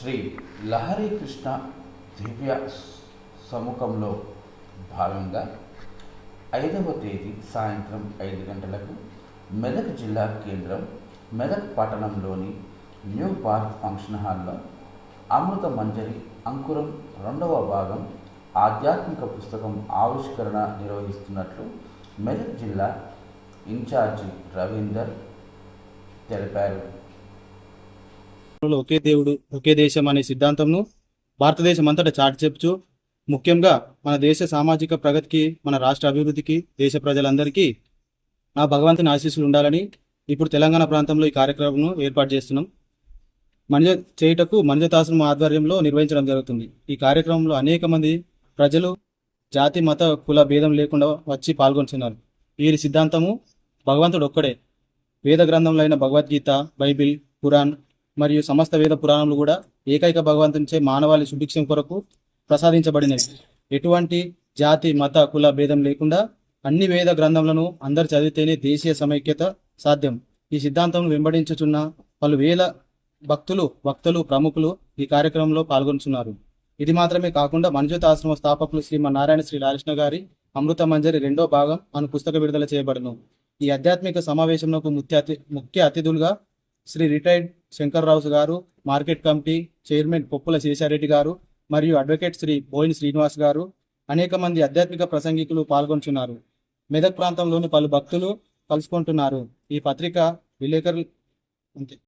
శ్రీ లహరి కృష్ణ దివ్య సముఖంలో భాగంగా ఐదవ తేదీ సాయంత్రం ఐదు గంటలకు మెదక్ జిల్లా కేంద్రం మెదక్ పట్టణంలోని న్యూ భారత్ ఫంక్షన్ హాల్లో అమృత మంజరి అంకురం రెండవ భాగం ఆధ్యాత్మిక పుస్తకం ఆవిష్కరణ నిర్వహిస్తున్నట్లు మెదక్ జిల్లా ఇన్ఛార్జి రవీందర్ తెలిపారు. లో ఒకే దేవుడు ఒకే దేశం అనే సిద్ధాంతంను భారతదేశం అంతటా చాటి చెప్పుచు ముఖ్యంగా మన దేశ సామాజిక ప్రగతికి మన రాష్ట్ర అభివృద్ధికి దేశ ప్రజలందరికీ ఆ భగవంతుని ఆశీస్సులు ఉండాలని ఇప్పుడు తెలంగాణ ప్రాంతంలో ఈ కార్యక్రమం ఏర్పాటు చేస్తున్నాం. మనిజ చేయుటకు మనిజతాశ్రమం ఆధ్వర్యంలో నిర్వహించడం జరుగుతుంది. ఈ కార్యక్రమంలో అనేక మంది ప్రజలు జాతి మత కుల భేదం లేకుండా వచ్చి పాల్గొంటున్నారు. వీరి సిద్ధాంతము భగవంతుడు ఒక్కడే. వేద గ్రంథంలో అయిన భగవద్గీత బైబిల్ ఖురాన్ మరియు సమస్త వేద పురాణములు కూడా ఏకైక భగవంతునిచే మానవాళి సుభిక్షం కొరకు ప్రసాదించబడినవి. ఎటువంటి జాతి మత కుల భేదం లేకుండా అన్ని వేద గ్రంథములను అందరు చదివితేనే దేశీయ సమైక్యత సాధ్యం. ఈ సిద్ధాంతం వెంబడించుచున్న పలు వేల భక్తులు వక్తలు ప్రముఖులు ఈ కార్యక్రమంలో పాల్గొంటున్నారు ఇది మాత్రమే కాకుండా మనుజత ఆశ్రమ స్థాపకులు శ్రీమన్నారాయణ శ్రీ లాలకృష్ణ గారి అమృత మంజరి రెండో భాగం అను పుస్తక విడుదల చేయబడును. ఈ ఆధ్యాత్మిక సమావేశంలో ముఖ్య అతి ముఖ్య అతిథులుగా Shri retired Shankarrao garu market committee chairman Poppula Seshareddy garu మరియు అడ్వకేట్ శ్రీ బోయిన్ శ్రీనివాస్ గారు అనేక మంది ఆధ్యాత్మిక ప్రసంగికులు పాల్గొంటున్నారు. మెదక్ ప్రాంతంలోని పలు భక్తులు కలుసుకుంటున్నారు. ఈ పత్రిక విలేకరులు అంతే.